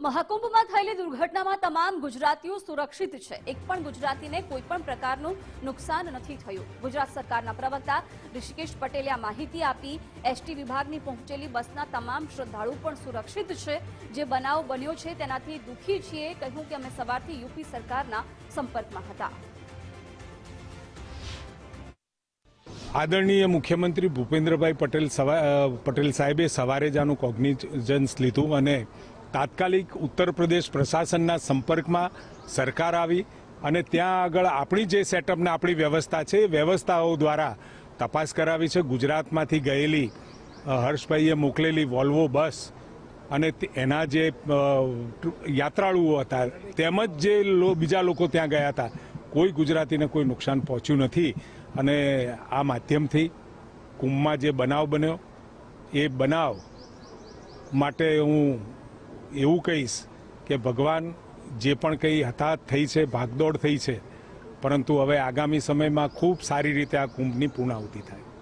મહાકુંભમાં થયેલી દુર્ઘટનામાં તમામ ગુજરાતીઓ સુરક્ષિત છે. એક પણ ગુજરાતીને કોઈ પણ પ્રકારનું નુકસાન નથી થયું. ગુજરાત સરકારના પ્રવક્તા ઋષિકેશ પટેલે આ માહિતી આપી, એસટી વિભાગની પહોંચેલી બસના તમામ શ્રદ્ધાળુ પણ સુરક્ષિત છે. જે બનાવ બન્યો છે તેનાથી દુઃખી છીએ. કહ્યું કે અમે સવારથી યુપી સરકારના સંપર્કમાં હતા. આદરણીય મુખ્યમંત્રી ભૂપેન્દ્રભાઈ પટેલ પટેલ સાહેબે સવારે જ આનું કોગ્નિઝન્સ લીધું અને તાત્કાલિક ઉત્તર પ્રદેશ પ્રશાસનના સંપર્કમાં સરકાર આવી અને ત્યાં આગળ આપણી જે સેટઅપને આપણી વ્યવસ્થા છે, એ વ્યવસ્થાઓ દ્વારા તપાસ કરાવી છે. ગુજરાતમાંથી ગયેલી હર્ષભાઈએ મોકલેલી વોલ્વો બસ અને એના જે યાત્રાળુઓ હતા, તેમજ જે બીજા લોકો ત્યાં ગયા હતા, કોઈ ગુજરાતીને કોઈ નુકસાન પહોંચ્યું નથી. અને આ માધ્યમથી કુંભમાં જે બનાવ બન્યો, એ બનાવ માટે હું એવું કહીશ કે ભગવાન જે પણ કંઈ હતાહત થઈ છે, ભાગદોડ થઈ છે, પરંતુ હવે આગામી સમયમાં ખૂબ સારી રીતે આ કુંભની પૂર્ણાહુતિ થાય.